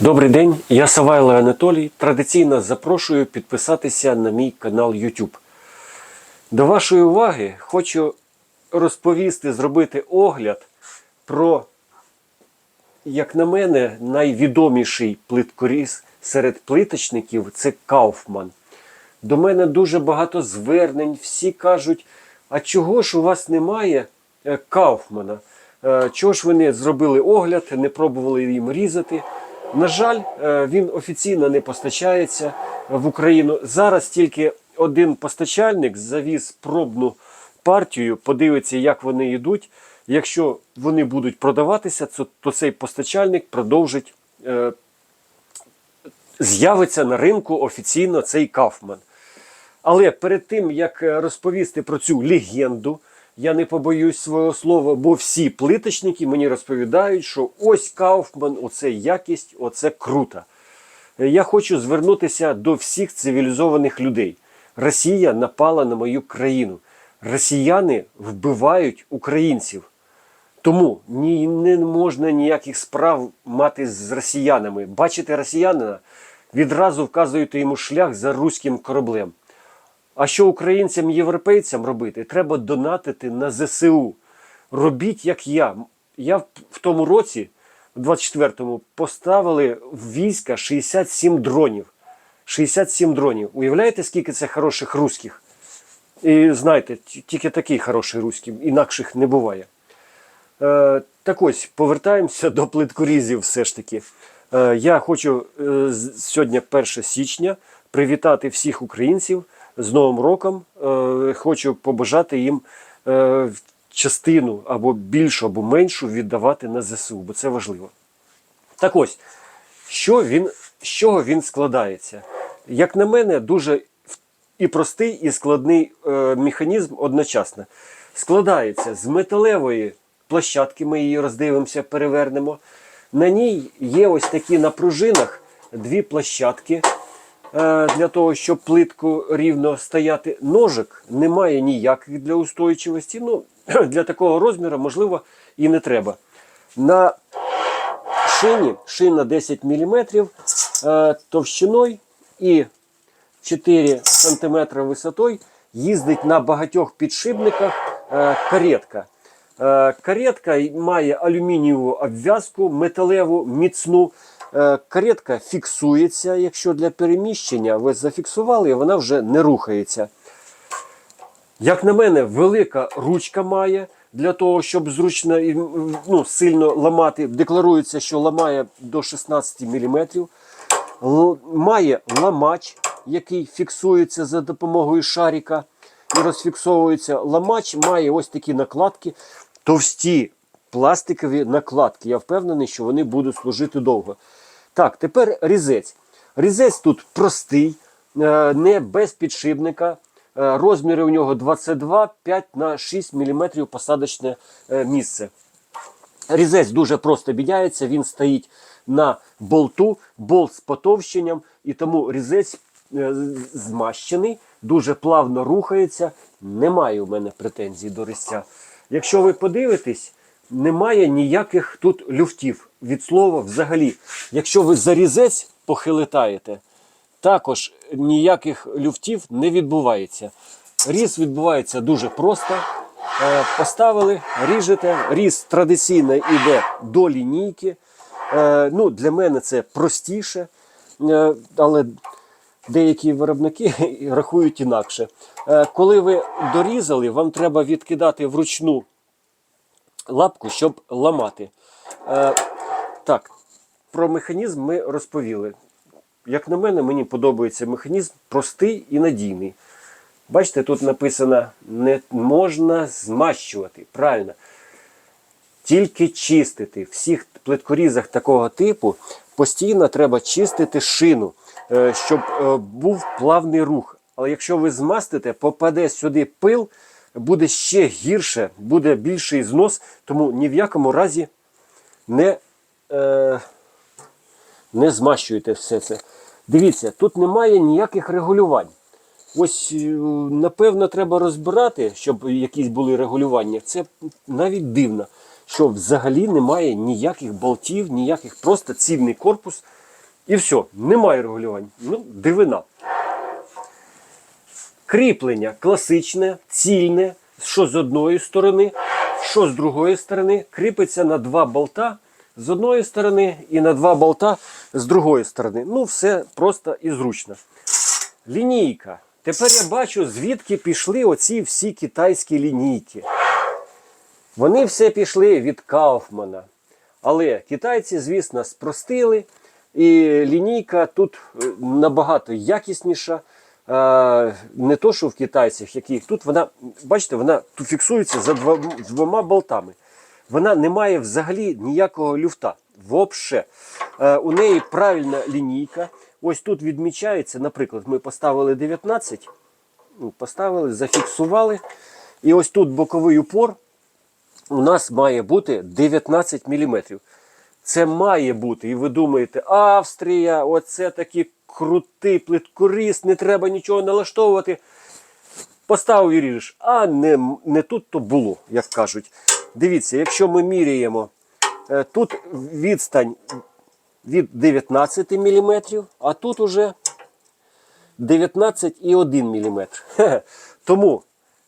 Добрий день, я Савайло Анатолій. Традиційно запрошую підписатися на мій канал YouTube. До вашої уваги хочу розповісти, зробити огляд про, як на мене, найвідоміший плиткоріз серед плиточників це Кауфман. До мене дуже багато звернень. Всі кажуть, а чого ж у вас немає е, Кауфмана? Е, Чого ж ви не зробили огляд, не пробували їм різати? На жаль, е, він офіційно не постачається в Україну. Зараз тільки один постачальник завіз пробну партію, подивиться, як вони йдуть. Якщо вони будуть продаватися, то, цей постачальник продовжить е, з'явиться на ринку офіційно цей Кауфман. Але перед тим, як е, розповісти про цю легенду, я не побоюсь свого слова, бо всі плиточники мені розповідають, що ось Кауфман, оце якість, оце круто. Е, Я хочу звернутися до всіх цивілізованих людей. Росія напала на мою країну. Росіяни вбивають українців. Тому ні, не можна ніяких справ мати з росіянами. Бачите росіянина, відразу вказуєте йому шлях за руським кораблем. А що українцям і європейцям робити? Треба донатити на ЗСУ. Робіть, як я. Я в- тому році, в 24-му, поставили в війська 67 дронів. 67 дронів. Уявляєте, скільки це хороших руських? І знаєте, тільки такий хороший руський, інакших не буває. Е, так ось, повертаємося до плиткорізів все ж таки. Е, я хочу е, сьогодні 1 січня привітати всіх українців з Новим роком. Е, хочу побажати їм е, частину або більшу, або меншу віддавати на ЗСУ, бо це важливо. Так ось, що він, з чого він складається? Як на мене, дуже і простий, і складний е, механізм одночасно. Складається з металевої площадки, ми її роздивимося, перевернемо. На ній є ось такі на пружинах дві площадки. Е, Для того, щоб плитку рівно стояти, ножик немає ніяких для устойчивості. Ну, для такого розміру, можливо, і не треба. На шині, шина 10 мм е, товщиною і 4 см висотою їздить на багатьох підшипниках е, каретка. Каретка має алюмінієву обв'язку, металеву, міцну. Е, каретка фіксується, якщо для переміщення ви зафіксували, і вона вже не рухається. Як на мене, велика ручка має для того, щоб зручно і ну, сильно ламати. Декларується, що ламає до 16 мм. Л- має ламач, який фіксується за допомогою шарика і розфіксовується. Ламач має ось такі накладки, товсті пластикові накладки. Я впевнений, що вони будуть служити довго. Так, тепер різець. Різець тут простий, е, не без підшипника. Е, Розміри у нього 22, 5 на 6 мм посадочне е, місце. Різець дуже просто міняється, він стоїть на болту, болт з потовщенням, і тому різець змащений, дуже плавно рухається. Немає у мене претензій до різця. Якщо ви подивитесь, немає ніяких тут люфтів від слова взагалі. Якщо ви за різець похилитаєте, також ніяких люфтів не відбувається. Різ відбувається дуже просто. Е, Поставили, ріжете. Різ традиційно йде до лінійки. Е, Ну, для мене це простіше, е, але деякі виробники рахують інакше. Коли ви дорізали, вам треба відкидати вручну лапку, щоб ламати. Е, Так, про механізм ми розповіли. Як на мене, мені подобається механізм простий і надійний. Бачите, тут написано не можна змащувати. Правильно. Тільки чистити. В всіх плиткорізах такого типу постійно треба чистити шину, е, щоб е, був плавний рух. Але якщо ви змастите, попаде сюди пил, буде ще гірше, буде більший знос, тому ні в якому разі не, е, не змащуйте все це. Дивіться, тут немає ніяких регулювань. Ось, е, напевно, треба розбирати, щоб якісь були регулювання. Це навіть дивно, що взагалі немає ніяких болтів, ніяких просто цільний корпус І все, немає регулювань. Ну, дивина. Кріплення класичне, цільне, що з одної сторони, що з другої сторони, кріпиться на два болта з одної сторони і на два болта з другої сторони. Ну, все просто і зручно. Лінійка. Тепер я бачу, звідки пішли оці всі китайські лінійки. Вони все пішли від Кауфмана. Але китайці, звісно, спростили, і лінійка тут е, набагато якісніша. Не то, що в китайцях, які тут вона, бачите, вона тут фіксується за двома болтами. Вона не має взагалі ніякого люфта. Вообще. Е, У неї правильна лінійка. Ось тут відмічається, наприклад, ми поставили 19, ну, поставили, зафіксували. І ось тут боковий упор у нас має бути 19 мм. Це має бути. І ви думаєте, Австрія, оце такий крутий плиткоріз, не треба нічого налаштовувати. Поставив і ріжеш. А не, не тут то було, як кажуть. Дивіться, якщо ми міряємо, е, тут відстань від 19 мм, а тут уже 19,1 мм. Тому,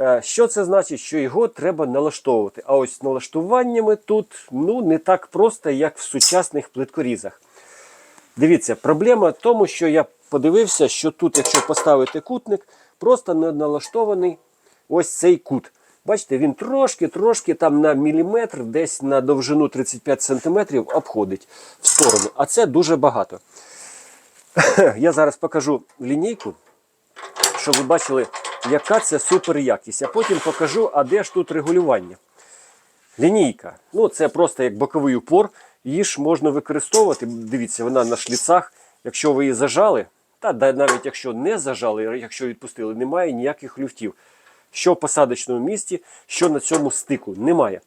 е, що це значить, що його треба налаштовувати. А ось з налаштуваннями тут ну, не так просто, як в сучасних плиткорізах. Дивіться, проблема в тому, що я подивився, що тут, якщо поставити кутник, просто не налаштований ось цей кут. Бачите, він трошки-трошки там на міліметр, десь на довжину 35 см обходить в сторону. А це дуже багато. Я зараз покажу лінійку, щоб ви бачили, яка це супер якість. А потім покажу, а де ж тут регулювання. Лінійка. Ну, це просто як боковий упор. Її ж можна використовувати. Дивіться, вона на шліцах. Якщо ви її зажали, та навіть якщо не зажали, якщо відпустили, немає ніяких люфтів. Що в посадочному місці, що на цьому стику. Немає.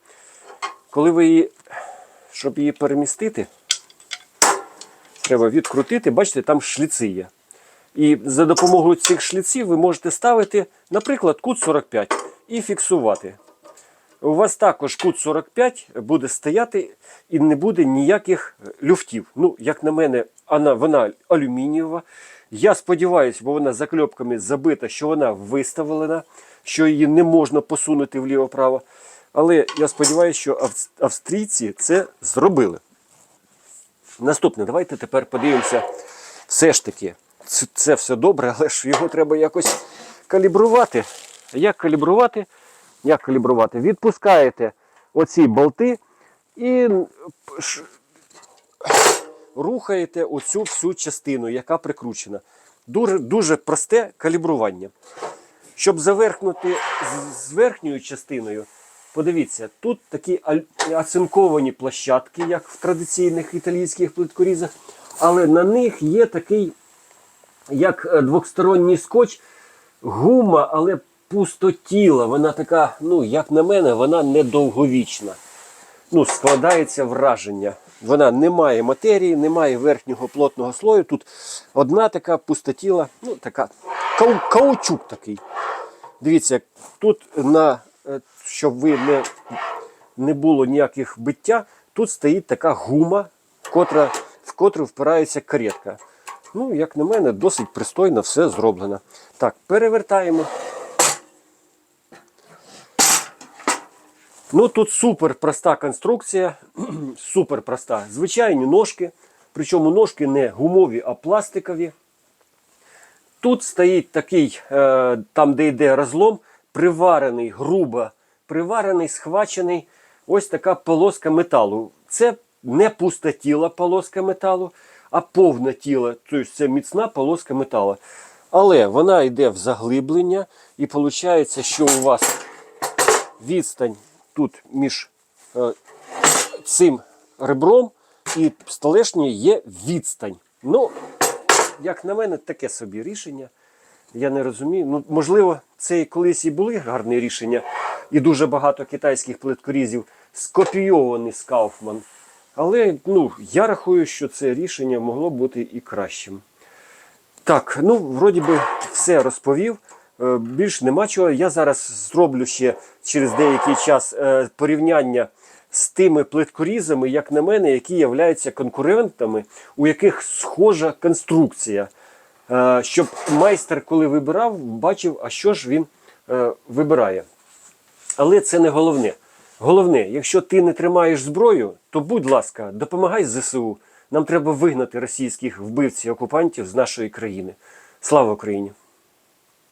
Коли ви її, щоб її перемістити, треба відкрутити, бачите, там шліци є. І за допомогою цих шліців ви можете ставити, наприклад, кут 45 і фіксувати. У вас також кут 45 буде стояти і не буде ніяких люфтів. Ну, як на мене, вона, вона алюмінієва. Я сподіваюся, бо вона закльопками забита, що вона виставлена, що її не можна посунути вліво-право. Але я сподіваюся, що австрійці це зробили. Наступне, давайте тепер подивимося. Все ж таки, це все добре, але ж його треба якось калібрувати. Як калібрувати? Як калібрувати? Відпускаєте оці болти і рухаєте оцю всю частину, яка прикручена. Дуже, дуже просте калібрування. Щоб заверхнути з- верхньою частиною, подивіться, тут такі оцинковані площадки, як в традиційних італійських плиткорізах, але на них є такий, як е, двосторонній скотч, гума, але пустотіла. Вона така, ну, як на мене, вона недовговічна. Ну, складається враження. Вона не має матерії, не має верхнього плотного слою. Тут одна така пустотіла, ну, така кау, каучук такий. Дивіться, тут на, е, щоб ви не, не було ніяких биття, тут стоїть така гума, котра, в котру впирається каретка. Ну, як на мене, досить пристойно все зроблено. Так, перевертаємо. Ну тут супер проста конструкція, супер проста. Звичайні ножки, причому ножки не гумові, а пластикові. Тут стоїть такий, е, там де йде розлом, приварений, грубо приварений, схвачений ось така полоска металу. Це не пустотіла полоска металу, а повне тіло. Тобто це міцна полоска металу. Але вона йде в заглиблення, і виходить, що у вас відстань тут між е, цим ребром і столешньою є відстань. Ну, як на мене, таке собі рішення. Я не розумію. Ну, можливо, це і колись і були гарні рішення, і дуже багато китайських плиткорізів скопійовані з Кауфман. Але ну, я рахую, що це рішення могло бути і кращим. Так, ну, вроді би, все розповів. Е, Більш нема чого. Я зараз зроблю ще через деякий час е, порівняння з тими плиткорізами, як на мене, які являються конкурентами, у яких схожа конструкція. Е, Щоб майстер, коли вибирав, бачив, а що ж він вибирає. Але це не головне. Головне, якщо ти не тримаєш зброю, то будь ласка, допомагай ЗСУ. Нам треба вигнати російських вбивців окупантів з нашої країни. Слава Україні!